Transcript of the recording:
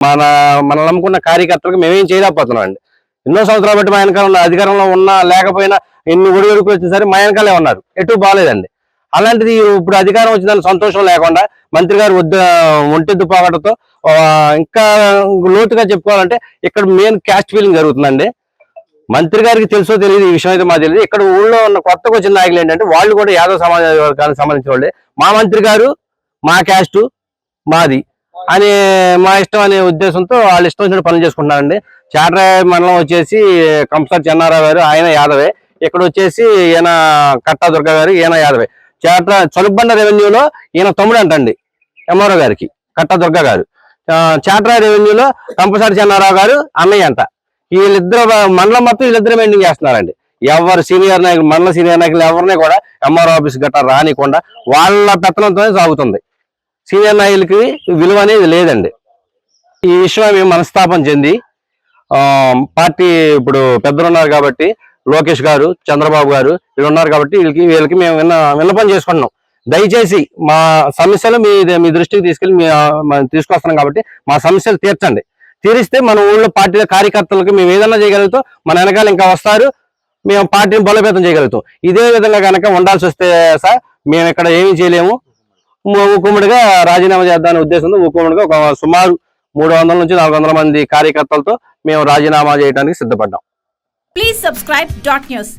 మన మనం నమ్ముకున్న కార్యకర్తలకు మేమేం చేయలేకపోతున్నాం అండి ఎన్నో సంవత్సరాలు బట్టి మా వెనకాల ఉన్న అధికారంలో ఉన్నా లేకపోయినా ఎన్ని ఒడిగొడుకులు వచ్చినా సరే మా వెనకాలే ఉన్నారు. ఎటు బాగాలేదండి. అలాంటిది ఇప్పుడు అధికారం వచ్చిందని సంతోషం లేకుండా మంత్రి గారు వద్ద ఒంటెద్దు పోగడంతో ఇంకా లోతుగా చెప్పుకోవాలంటే ఇక్కడ మెయిన్ క్యాస్ట్ ఫీలింగ్ జరుగుతుందండి. మంత్రి గారికి తెలుసో తెలియదు ఈ విషయం అయితే మాకు తెలియదు. ఇక్కడ ఊళ్ళో ఉన్న కొత్తగా వచ్చిన నాయకులు ఏంటంటే వాళ్ళు కూడా యాదవ సమాజ వర్గానికి సంబంధించిన వాళ్ళే. మా మంత్రి గారు మా క్యాస్ట్ మాది. అని మా ఇష్టం అనే ఉద్దేశంతో వాళ్ళు ఇష్టం వచ్చిన పనులు చేసుకుంటున్నారండి. చాటరాయ మండలం వచ్చేసి కంసార్ చెన్నారావు గారు ఆయన యాదవే. ఇక్కడ వచ్చేసి ఈయన కట్టా దుర్గ గారు ఈయన యాదవే. చాట్ర చలుబండ రెవెన్యూలో ఈయన తమ్ముడు అంటండి ఎంఆర్ఓ గారికి కట్టా దుర్గ గారు. ఆ, చాట్రా రెవెన్యూలో కంపసారి చెన్నారావు గారు అన్నయ్య అంట. వీళ్ళిద్దరు మండలం మొత్తం వీళ్ళిద్దరు మెయింటైన్ చేస్తున్నారండి. ఎవరు సీనియర్ నాయకులు మండల సీనియర్ నాయకులు ఎవరిని కూడా ఎంఆర్ఓ ఆఫీస్ గట్రా రానికుండా వాళ్ళ పెత్తనంతోనే సాగుతుంది. సీనియర్ నాయకులకి విలువ అనేది లేదండి. ఈ విషయం మేము మనస్తాపం చెంది పార్టీ ఇప్పుడు పెద్దలు ఉన్నారు కాబట్టి లోకేష్ గారు చంద్రబాబు గారు వీళ్ళు ఉన్నారు కాబట్టి వీళ్ళకి వీళ్ళకి మేము విన్న విన్నపం చేసుకుంటున్నాం దయచేసి మా సమస్యలు మీ మీ దృష్టికి తీసుకెళ్ళి మీ మనం తీసుకొస్తున్నాం కాబట్టి మా సమస్యలు తీర్చండి. తీరిస్తే మన ఊళ్ళో పార్టీల కార్యకర్తలకు మేము ఏదైనా చేయగలుగుతాం మన వెనకాల ఇంకా వస్తారు మేము పార్టీని బలోపేతం చేయగలుగుతాం. ఇదే విధంగా కనుక ఉండాల్సి వస్తే సార్ మేము ఇక్కడ ఏమీ చేయలేము. ఉక్కుముడిగా రాజీనామా చేద్దామనే ఉద్దేశంతో ఉక్కుముడిగా ఒక సుమారు మూడు వందల నుంచి నాలుగు వందల మంది కార్యకర్తలతో మేము రాజీనామా చేయడానికి సిద్ధపడ్డాం. Please subscribe dot news